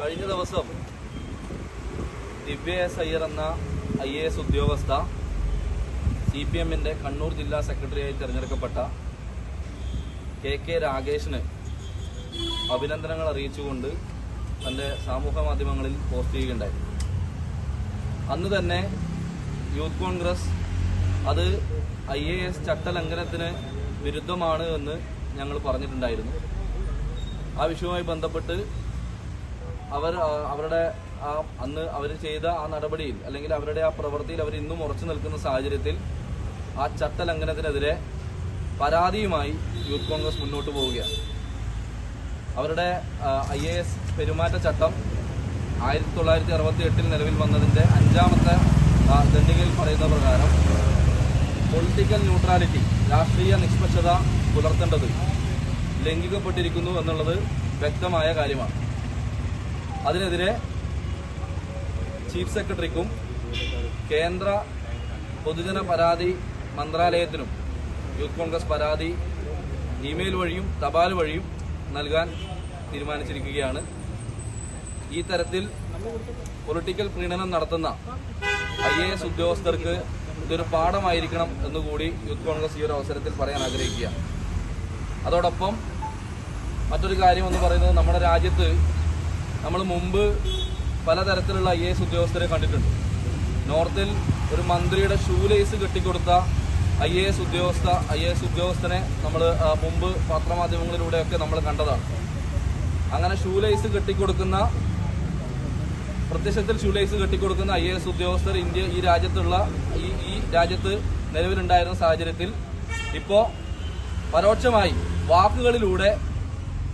കഴിഞ്ഞ ദിവസം ദിവ്യ എസ് അയ്യർ എന്ന ഐ എ എസ് ഉദ്യോഗസ്ഥ സി പി എമ്മിന്റെ കണ്ണൂർ ജില്ലാ സെക്രട്ടറിയായി തിരഞ്ഞെടുക്കപ്പെട്ട കെ കെ രാഗേഷിന് അഭിനന്ദനങ്ങൾ അറിയിച്ചുകൊണ്ട് തന്റെ സാമൂഹ്യ മാധ്യമങ്ങളിൽ പോസ്റ്റ് ചെയ്യുകയുണ്ടായി. അന്ന് തന്നെ യൂത്ത് കോൺഗ്രസ് അത് ഐ എ എസ് ചട്ടലംഘനത്തിന് വിരുദ്ധമാണ് എന്ന് ഞങ്ങൾ പറഞ്ഞിട്ടുണ്ടായിരുന്നു. ആ വിഷയവുമായി ബന്ധപ്പെട്ട് അവർ അവരുടെ ആ അന്ന് അവർ ചെയ്ത ആ നടപടിയിൽ അല്ലെങ്കിൽ അവരുടെ ആ പ്രവൃത്തിയിൽ അവർ ഇന്നും ഉറച്ചു നിൽക്കുന്ന സാഹചര്യത്തിൽ ആ ചട്ടലംഘനത്തിനെതിരെ പരാതിയുമായി യൂത്ത് കോൺഗ്രസ് മുന്നോട്ട് പോവുകയാണ്. അവരുടെ ഐ എ എസ് പെരുമാറ്റച്ചട്ടം ആയിരത്തി തൊള്ളായിരത്തി അറുപത്തി എട്ടിൽ നിലവിൽ വന്നതിന്റെ അഞ്ചാമത്തെ ദണ്ഡികയിൽ പറയുന്ന പ്രകാരം പൊളിറ്റിക്കൽ ന്യൂട്രാലിറ്റി രാഷ്ട്രീയ നിഷ്പക്ഷത പുലർത്തേണ്ടത് ലംഘിക്കപ്പെട്ടിരിക്കുന്നു എന്നുള്ളത് വ്യക്തമായ കാര്യമാണ്. അതിനെതിരെ ചീഫ് സെക്രട്ടറിക്കും കേന്ദ്ര പൊതുജന പരാതി മന്ത്രാലയത്തിനും യൂത്ത് കോൺഗ്രസ് പരാതി ഇമെയിൽ വഴിയും തപാൽ വഴിയും നൽകാൻ തീരുമാനിച്ചിരിക്കുകയാണ്. ഈ തരത്തിൽ പൊളിറ്റിക്കൽ പ്രീണനം നടത്തുന്ന ഐ എ എസ് ഉദ്യോഗസ്ഥർക്ക് ഇതൊരു പാഠമായിരിക്കണം എന്നുകൂടി യൂത്ത് കോൺഗ്രസ് ഈ ഒരു അവസരത്തിൽ പറയാൻ ആഗ്രഹിക്കുക അതോടൊപ്പം മറ്റൊരു കാര്യം എന്ന് പറയുന്നത് നമ്മുടെ രാജ്യത്ത് നമ്മൾ മുമ്പ് പലതരത്തിലുള്ള ഐ എസ് ഉദ്യോഗസ്ഥരെ കണ്ടിട്ടുണ്ട്. നോർത്തിൽ ഒരു മന്ത്രിയുടെ ഷൂ ലേസ് കെട്ടിക്കൊടുത്ത ഐ എ എസ് ഉദ്യോഗസ്ഥ ഐ എ എസ് ഉദ്യോഗസ്ഥനെ നമ്മൾ മുമ്പ് പത്രമാധ്യമങ്ങളിലൂടെയൊക്കെ നമ്മൾ കണ്ടതാണ്. അങ്ങനെ ഷൂ ലേസ് കെട്ടിക്കൊടുക്കുന്ന പ്രത്യക്ഷത്തിൽ ഷൂ ലേസ് കെട്ടിക്കൊടുക്കുന്ന ഐ എ എസ് ഉദ്യോഗസ്ഥർ ഇന്ത്യ ഈ രാജ്യത്തുള്ള ഈ ഈ രാജ്യത്ത് നിലവിലുണ്ടായിരുന്ന സാഹചര്യത്തിൽ ഇപ്പോൾ പരോക്ഷമായി വാക്കുകളിലൂടെ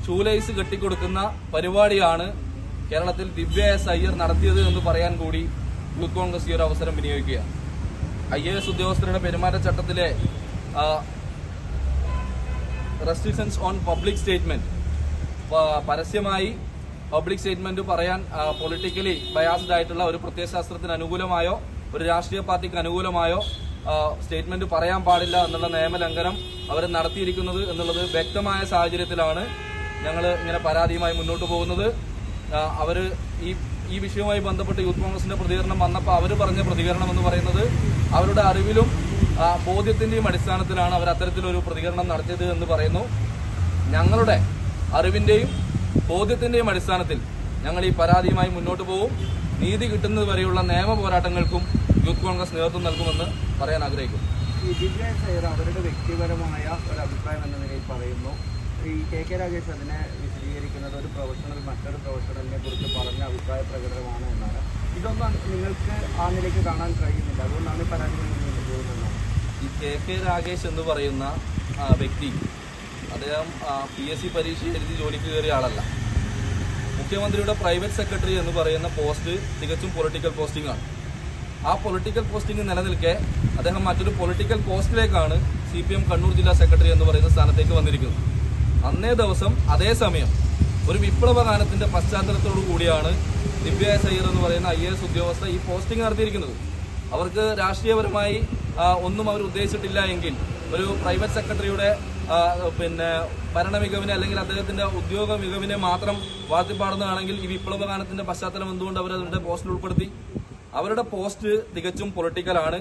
ഷൂലേസ് കെട്ടിക്കൊടുക്കുന്ന പരിപാടിയാണ് കേരളത്തിൽ ദിവ്യ എസ് അയ്യർ നടത്തിയത് എന്ന് പറയാൻ കൂടി യൂത്ത് കോൺഗ്രസ് ഈ ഒരു അവസരം വിനിയോഗിക്കുക. ഐ എ എസ് ഉദ്യോഗസ്ഥരുടെ പെരുമാറ്റച്ചട്ടത്തിലെ റെസ്ട്രിക്ഷൻസ് ഓൺ പബ്ലിക് സ്റ്റേറ്റ്മെന്റ് പരസ്യമായി പബ്ലിക് സ്റ്റേറ്റ്മെന്റ് പറയാൻ പൊളിറ്റിക്കലി ബയാസ്ഡ് ആയിട്ടുള്ള ഒരു പ്രത്യയശാസ്ത്രത്തിന് അനുകൂലമായോ ഒരു രാഷ്ട്രീയ പാർട്ടിക്ക് അനുകൂലമായോ സ്റ്റേറ്റ്മെന്റ് പറയാൻ പാടില്ല എന്നുള്ള നിയമലംഘനം അവർ നടത്തിയിരിക്കുന്നത് എന്നുള്ളത് വ്യക്തമായ സാഹചര്യത്തിലാണ് ഞങ്ങൾ ഇങ്ങനെ പരാതിയുമായി മുന്നോട്ട് പോകുന്നത്. ആ, അവർ ഈ ഈ വിഷയവുമായി ബന്ധപ്പെട്ട് യൂത്ത് കോൺഗ്രസിന്റെ പ്രതികരണം വന്നപ്പോൾ അവർ പറഞ്ഞ പ്രതികരണം എന്ന് പറയുന്നത് അവരുടെ അറിവിലും ബോധ്യത്തിന്റെയും അടിസ്ഥാനത്തിലാണ് അവർ അത്തരത്തിലൊരു പ്രതികരണം നടത്തിയത് എന്ന് പറയുന്നു. ഞങ്ങളുടെ അറിവിന്റെയും ബോധ്യത്തിന്റെയും അടിസ്ഥാനത്തിൽ ഞങ്ങൾ ഈ പരാതിയുമായി മുന്നോട്ട് പോകും. നീതി കിട്ടുന്നത് വരെയുള്ള നിയമ പോരാട്ടങ്ങൾക്കും യൂത്ത് കോൺഗ്രസ് നേതൃത്വം നൽകുമെന്ന് പറയാൻ ആഗ്രഹിക്കുന്നു. അവരുടെ വ്യക്തിപരമായ ഒരു അഭിപ്രായം എന്ന നിലയിൽ പറയുന്നു. ഈ കെ കെ രാഗേഷ് അതിനെ വിശദീകരിക്കുന്നത് ഒരു പ്രൊഫഷണൽ മറ്റൊരു പ്രൊഫഷണലിനെ കുറിച്ച് പറഞ്ഞ അഭിപ്രായ പ്രകടനമാണ് എന്നാണ്. ഇതൊന്നും നിങ്ങൾക്ക് ആ നിലയ്ക്ക് കാണാൻ കഴിയുന്നില്ല. അതുകൊണ്ടാണ് ഈ പരാതികൾ ഈ കെ കെ രാഗേഷ് എന്ന് പറയുന്ന വ്യക്തി അദ്ദേഹം പി എസ് സി പരീക്ഷ എഴുതി ജോലിക്ക് കയറിയ ആളല്ല. മുഖ്യമന്ത്രിയുടെ പ്രൈവറ്റ് സെക്രട്ടറി എന്ന് പറയുന്ന പോസ്റ്റ് തികച്ചും പൊളിറ്റിക്കൽ പോസ്റ്റിംഗ് ആണ്. ആ പൊളിറ്റിക്കൽ പോസ്റ്റിംഗ് നിലനിൽക്കെ അദ്ദേഹം മറ്റൊരു പൊളിറ്റിക്കൽ പോസ്റ്റിലേക്കാണ് സി പി എം കണ്ണൂർ ജില്ലാ സെക്രട്ടറി എന്ന് പറയുന്ന സ്ഥാനത്തേക്ക് വന്നിരിക്കുന്നത്. അന്നേ ദിവസം അതേ സമയം ഒരു വിപ്ലവ ഗാനത്തിന്റെ പശ്ചാത്തലത്തോടു കൂടിയാണ് ദിവ്യ എസ് അയ്യർ എന്ന് പറയുന്ന ഐ എസ് ഉദ്യോഗസ്ഥ ഈ പോസ്റ്റിംഗ് നടത്തിയിരിക്കുന്നത്. അവർക്ക് രാഷ്ട്രീയപരമായി ഒന്നും അവർ ഉദ്ദേശിച്ചിട്ടില്ല എങ്കിൽ ഒരു പ്രൈവറ്റ് സെക്രട്ടറിയുടെ പിന്നെ ഭരണ മികവിനെ അല്ലെങ്കിൽ അദ്ദേഹത്തിന്റെ ഉദ്യോഗ മികവിനെ മാത്രം വാഴ്ത്തിപ്പാടുന്നതാണെങ്കിൽ ഈ വിപ്ലവ ഗാനത്തിന്റെ പശ്ചാത്തലം എന്തുകൊണ്ട് അവർ അവരുടെ പോസ്റ്റിൽ ഉൾപ്പെടുത്തി? അവരുടെ പോസ്റ്റ് തികച്ചും പൊളിറ്റിക്കലാണ്.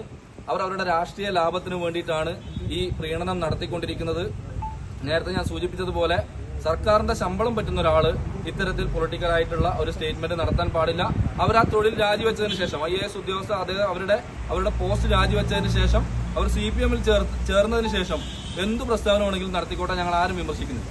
അവർ അവരുടെ രാഷ്ട്രീയ ലാഭത്തിന് വേണ്ടിയിട്ടാണ് ഈ പ്രീണനം നടത്തിക്കൊണ്ടിരിക്കുന്നത്. നേരത്തെ ഞാൻ സൂചിപ്പിച്ചതുപോലെ സർക്കാരിന്റെ ശമ്പളം പറ്റുന്ന ഒരാൾ ഇത്തരത്തിൽ പൊളിറ്റിക്കൽ ആയിട്ടുള്ള ഒരു സ്റ്റേറ്റ്മെന്റ് നടത്താൻ പാടില്ല. അവർ ആ തൊഴിൽ രാജിവെച്ചതിന് ശേഷം ഐ എ എസ് ഉദ്യോഗസ്ഥർ അദ്ദേഹം അവരുടെ അവരുടെ പോസ്റ്റ് രാജിവെച്ചതിന് ശേഷം അവർ സി പി എമ്മിൽ ചേർന്നതിന് ശേഷം എന്ത് പ്രസ്താവന വേണമെങ്കിലും നടത്തിക്കോട്ടെ ഞങ്ങൾ ആരും വിമർശിക്കുന്നില്ല.